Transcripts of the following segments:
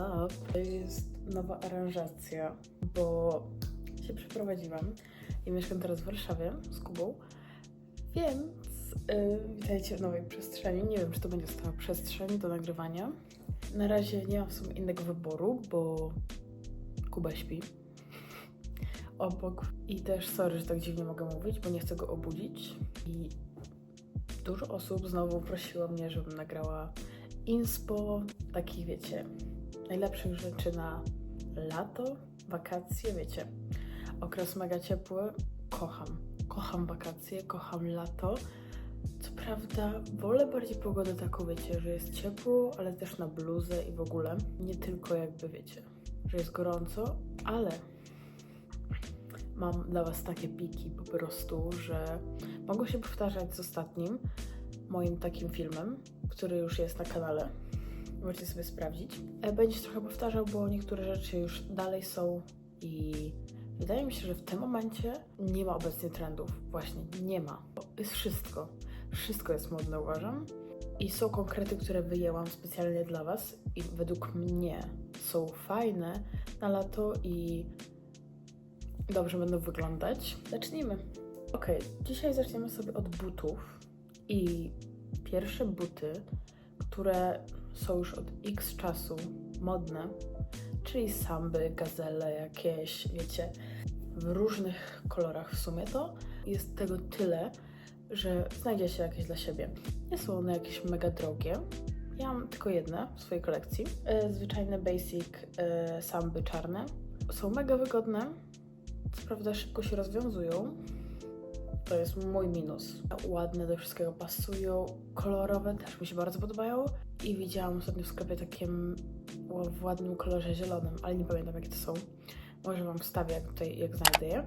up? To jest nowa aranżacja, bo się przeprowadziłam i mieszkam teraz w Warszawie z Kubą, więc yy, witajcie w nowej przestrzeni. Nie wiem, czy to będzie stała przestrzeń do nagrywania. Na razie nie mam w sumie innego wyboru, bo Kuba śpi obok i też sorry, że tak dziwnie mogę mówić, bo nie chcę go obudzić i dużo osób znowu prosiło mnie, żebym nagrała inspo, takich wiecie, najlepszych rzeczy na lato, wakacje, wiecie, okres mega ciepły, kocham, kocham wakacje, kocham lato. Co prawda wolę bardziej pogodę taką, wiecie, że jest ciepło, ale też na bluzę i w ogóle, nie tylko jakby, wiecie, że jest gorąco, ale mam dla Was takie piki po prostu, że mogą się powtarzać z ostatnim moim takim filmem, który już jest na kanale. Możecie sobie sprawdzić. E, Będzie się trochę powtarzał, bo niektóre rzeczy już dalej są i wydaje mi się, że w tym momencie nie ma obecnie trendów. Właśnie nie ma. Jest wszystko. Wszystko jest modne, uważam. I są konkrety, które wyjęłam specjalnie dla Was i według mnie są fajne na lato i dobrze będą wyglądać. Zacznijmy. Ok, dzisiaj zaczniemy sobie od butów. I pierwsze buty, które są już od x czasu modne, czyli samby, gazele, jakieś, wiecie, w różnych kolorach w sumie to. Jest tego tyle, że znajdzie się jakieś dla siebie. Nie są one jakieś mega drogie. Ja mam tylko jedne w swojej kolekcji. E, Zwyczajne basic e, samby czarne. Są mega wygodne, co prawda szybko się rozwiązują. To jest mój minus. Ładne do wszystkiego pasują, kolorowe też mi się bardzo podobają. I widziałam ostatnio w sklepie takie m- w ładnym kolorze zielonym, ale nie pamiętam jakie to są. Może Wam wstawię jak tutaj, jak znajdę je.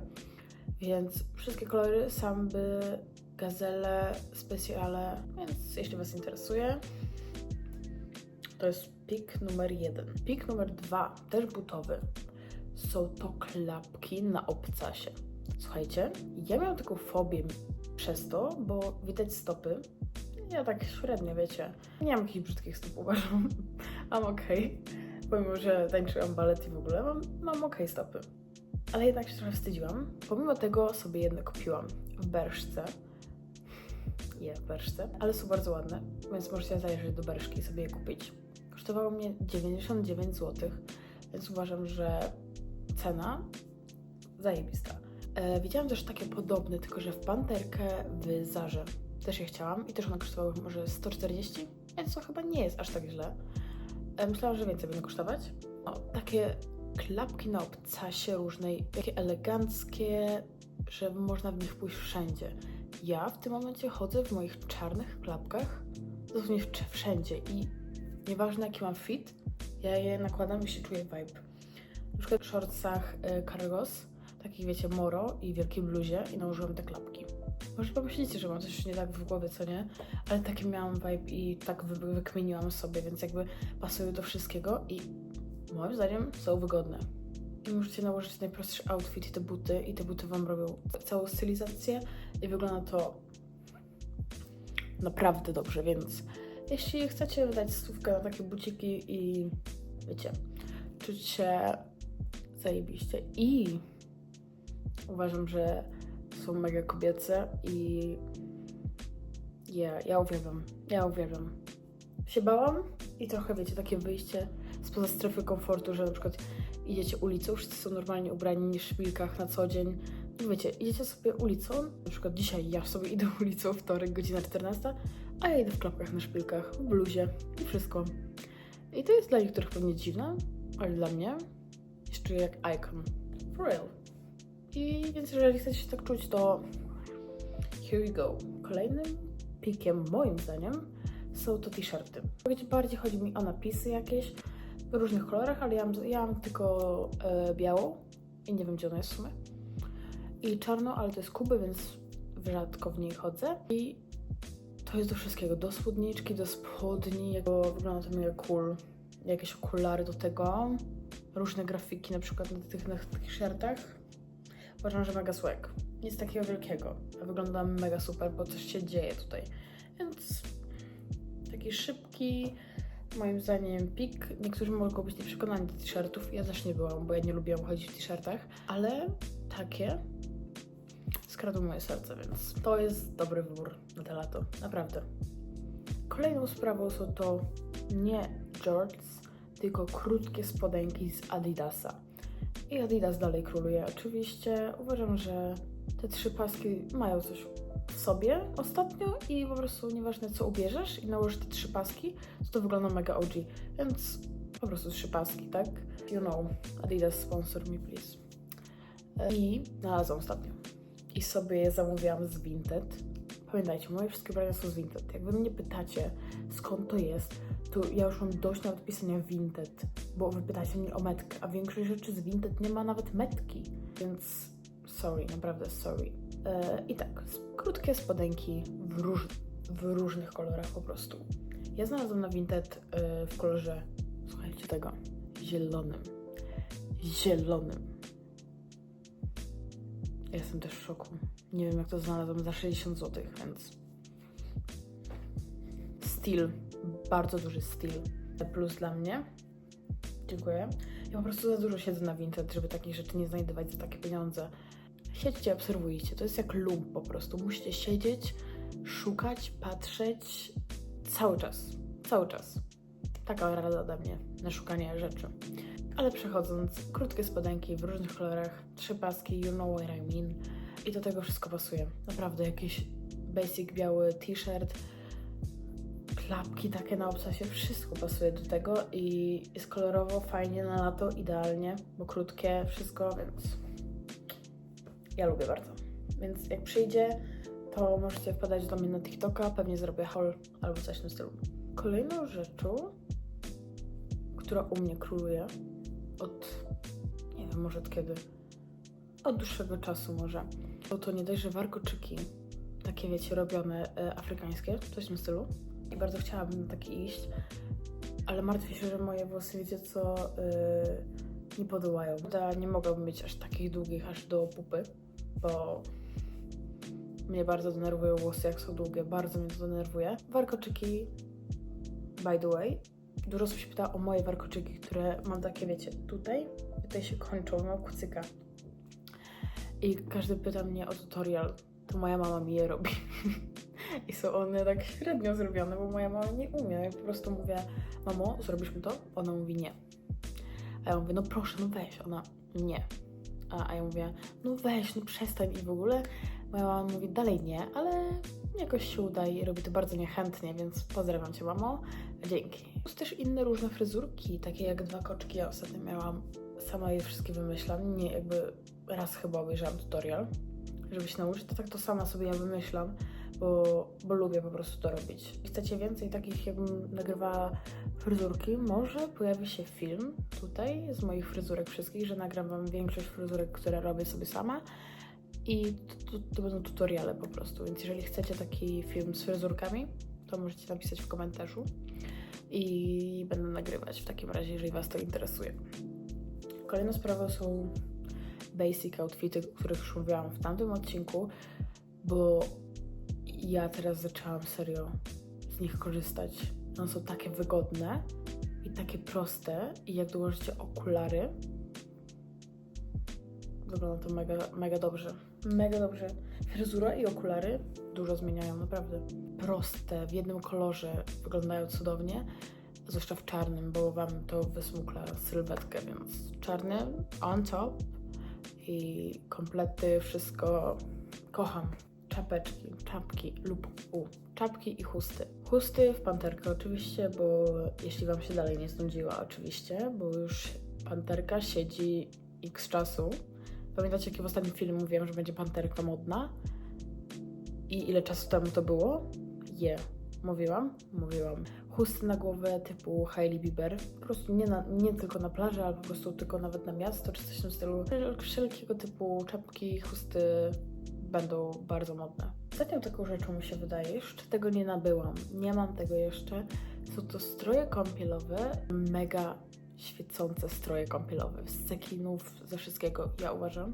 Więc wszystkie kolory, samby, gazele, specjale, więc jeśli Was interesuje, to jest pik numer jeden. Pik numer dwa, też butowy są to klapki na obcasie. Słuchajcie, ja miałam taką fobię przez to, bo widać stopy. Ja tak średnio, wiecie. Nie mam jakichś brzydkich stóp, uważam. Mam okej. Pomimo, że tańczyłam balet i w ogóle, mam, mam okej stopy. Ale jednak się trochę wstydziłam. Pomimo tego sobie jedne kupiłam w Berszce. Je, w Berszce. Ale są bardzo ładne, więc możecie zajrzeć do Berszki i sobie je kupić. Kosztowało mnie 99 zł, więc uważam, że cena zajebista. E, widziałam też takie podobne, tylko że w panterkę w Zarze. Też je chciałam i też one kosztowały może 140, więc to chyba nie jest aż tak źle. E, myślałam, że więcej będą kosztować. O, takie klapki na obcasie różnej, takie eleganckie, że można w nich pójść wszędzie. Ja w tym momencie chodzę w moich czarnych klapkach dosłownie wszędzie i nieważne jaki mam fit, ja je nakładam i się czuję vibe na przykład w shortsach y, cargos, takich wiecie, moro i wielkiej bluzie i nałożyłam te klapki. Może pomyślicie, że mam coś nie tak w głowie, co nie? Ale taki miałam vibe i tak wy wykminiłam sobie, więc jakby pasują do wszystkiego i moim zdaniem są wygodne. I możecie nałożyć najprostszy outfit i te buty i te buty Wam robią całą stylizację i wygląda to naprawdę dobrze, więc jeśli chcecie wydać stówkę na takie buciki i wiecie, czuć się zajebiście i uważam, że są mega kobiece i ja, ja uwielbiam, ja uwielbiam. Się bałam i trochę, wiecie, takie wyjście spoza strefy komfortu, że na przykład idziecie ulicą, wszyscy są normalnie ubrani w szpilkach na co dzień. No wiecie, idziecie sobie ulicą, na przykład dzisiaj ja sobie idę ulicą, wtorek, godzina 14, a ja idę w klapkach na szpilkach, w bluzie i wszystko. I to jest dla niektórych pewnie dziwne, ale dla mnie czuję jak icon. For real. I więc jeżeli chcecie się tak czuć, to here you go. Kolejnym pikiem, moim zdaniem, są to t-shirty. Bardziej chodzi mi o napisy jakieś w różnych kolorach, ale ja mam, ja mam tylko e, białą i nie wiem, gdzie ona jest w sumie. I czarną, ale to jest kuby, więc rzadko w niej chodzę. I to jest do wszystkiego, do spódniczki, do spodni, bo wygląda to mega cool. Jakieś okulary do tego, różne grafiki na przykład na tych, na tych shirtach. Uważam, że mega swag. Nic takiego wielkiego, wygląda mega super, bo coś się dzieje tutaj. Więc taki szybki, moim zdaniem pik. Niektórzy mogą być nieprzekonani do t-shirtów. Ja też nie byłam, bo ja nie lubiłam chodzić w t-shirtach, ale takie skradły moje serce, więc to jest dobry wybór na te lato. Naprawdę. Kolejną sprawą są to nie Jorts, tylko krótkie spodenki z Adidasa. I Adidas dalej króluje. Oczywiście uważam, że te trzy paski mają coś w sobie ostatnio i po prostu nieważne co ubierzesz i nałożysz te trzy paski, to to wygląda mega OG. Więc po prostu trzy paski, tak? You know, Adidas sponsor me please. I znalazłam ostatnio. I sobie je zamówiłam z Vinted. Pamiętajcie, moje wszystkie ubrania są z Vinted. Jak wy mnie pytacie, skąd to jest, to ja już mam dość nawet pisania Vinted, bo wy pytacie mnie o metkę, a większość rzeczy z Vinted nie ma nawet metki, więc sorry, naprawdę sorry. E, I tak, krótkie spodenki w, róż, w różnych kolorach po prostu. Ja znalazłam na Vinted e, w kolorze, słuchajcie tego, zielonym. Zielonym. Ja Jestem też w szoku. Nie wiem, jak to znalazłam za 60 zł, więc. Styl. Bardzo duży styl. Plus dla mnie. Dziękuję. Ja po prostu za dużo siedzę na Vinted, żeby takich rzeczy nie znajdować za takie pieniądze. Siedźcie, obserwujcie. To jest jak lump po prostu. Musicie siedzieć, szukać, patrzeć cały czas. Cały czas. Taka rada ode mnie na szukanie rzeczy. Ale przechodząc, krótkie spodenki w różnych kolorach, trzy paski, you know what I mean. I do tego wszystko pasuje. Naprawdę jakiś basic biały t-shirt, klapki takie na obcasie, wszystko pasuje do tego i jest kolorowo, fajnie na lato, idealnie, bo krótkie, wszystko, więc ja lubię bardzo. Więc jak przyjdzie, to możecie wpadać do mnie na TikToka, pewnie zrobię haul albo coś w tym stylu. Kolejną rzeczą, która u mnie króluje od, nie wiem, może od kiedy, od dłuższego czasu może, bo to nie dość, że warkoczyki, takie wiecie, robione e, afrykańskie, coś w tym stylu. I bardzo chciałabym na takie iść, ale martwię się, że moje włosy, wiecie co, yy, nie podołają. Nie mogłabym mieć aż takich długich, aż do pupy, bo mnie bardzo denerwują włosy, jak są długie, bardzo mnie to denerwuje. Warkoczyki, by the way, dużo osób się pyta o moje warkoczyki, które mam takie, wiecie, tutaj, tutaj się kończą, mam kucyka. I każdy pyta mnie o tutorial, to moja mama mi je robi. I są one tak średnio zrobione, bo moja mama nie umie. Ja po prostu mówię, mamo, zrobisz mi to? Ona mówi nie. A ja mówię, no proszę, no weź. Ona, nie. A, a ja mówię, no weź, no przestań i w ogóle. Moja mama mówi, dalej nie, ale jakoś się uda i robi to bardzo niechętnie, więc pozdrawiam Cię, mamo. Dzięki. Są też inne różne fryzurki, takie jak dwa koczki. Ja ostatnio miałam, sama je wszystkie wymyślam. Nie, jakby raz chyba obejrzałam tutorial, żeby się nauczyć, to tak to sama sobie ja wymyślam bo, bo lubię po prostu to robić. Chcecie więcej takich, jakbym nagrywała fryzurki? Może pojawi się film tutaj z moich fryzurek wszystkich, że nagram wam większość fryzurek, które robię sobie sama i to, to, to będą tutoriale po prostu, więc jeżeli chcecie taki film z fryzurkami, to możecie napisać w komentarzu i będę nagrywać w takim razie, jeżeli was to interesuje. Kolejną sprawą są basic outfity, o których już mówiłam w tamtym odcinku, bo ja teraz zaczęłam serio z nich korzystać. One są takie wygodne i takie proste i jak dołożycie okulary, wygląda to mega, mega dobrze. Mega dobrze. Fryzura i okulary dużo zmieniają, naprawdę. Proste, w jednym kolorze wyglądają cudownie, zwłaszcza w czarnym, bo wam to wysmukla sylwetkę, więc czarny on top i komplety, wszystko kocham czapeczki, czapki lub u, czapki i chusty. Chusty w panterkę oczywiście, bo jeśli Wam się dalej nie znudziła oczywiście, bo już panterka siedzi x czasu. Pamiętacie, jak w ostatnim filmie mówiłam, że będzie panterka modna? I ile czasu temu to było? Je. Mówiłam? Mówiłam. Chusty na głowę typu Hailey Bieber. Po prostu nie, na, nie tylko na plaży, ale po prostu tylko nawet na miasto, czy coś w tym stylu. Wszelkiego typu czapki, chusty będą bardzo modne. Ostatnią taką rzeczą mi się wydaje, jeszcze tego nie nabyłam, nie mam tego jeszcze, są to stroje kąpielowe, mega świecące stroje kąpielowe, z cekinów, ze wszystkiego. Ja uważam,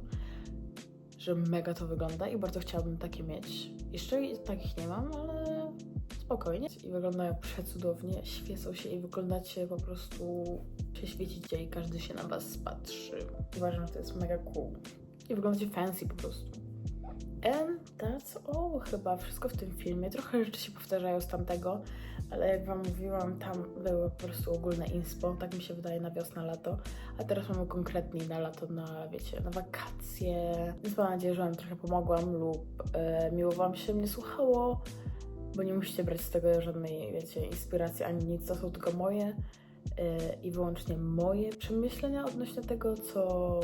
że mega to wygląda i bardzo chciałabym takie mieć. Jeszcze takich nie mam, ale spokojnie i wyglądają przecudownie, świecą się i wyglądacie po prostu się świecicie i każdy się na was patrzy. Uważam, że to jest mega cool. I wyglądacie fancy po prostu. And that's all chyba wszystko w tym filmie. Trochę rzeczy się powtarzają z tamtego, ale jak Wam mówiłam, tam były po prostu ogólne inspo, tak mi się wydaje, na wiosnę, lato. A teraz mamy konkretnie na lato, na wiecie, na wakacje. Więc mam nadzieję, że Wam trochę pomogłam lub e, miło Wam się mnie słuchało, bo nie musicie brać z tego żadnej, wiecie, inspiracji ani nic. To są tylko moje e, i wyłącznie moje przemyślenia odnośnie tego, co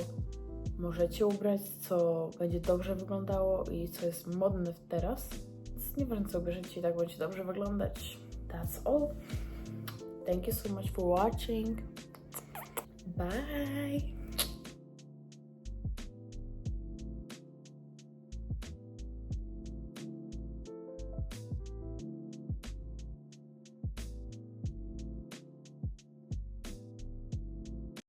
możecie ubrać, co będzie dobrze wyglądało i co jest modne teraz. Więc nieważne co ubierzecie, i tak będzie dobrze wyglądać. That's all. Thank you so much for watching. Bye.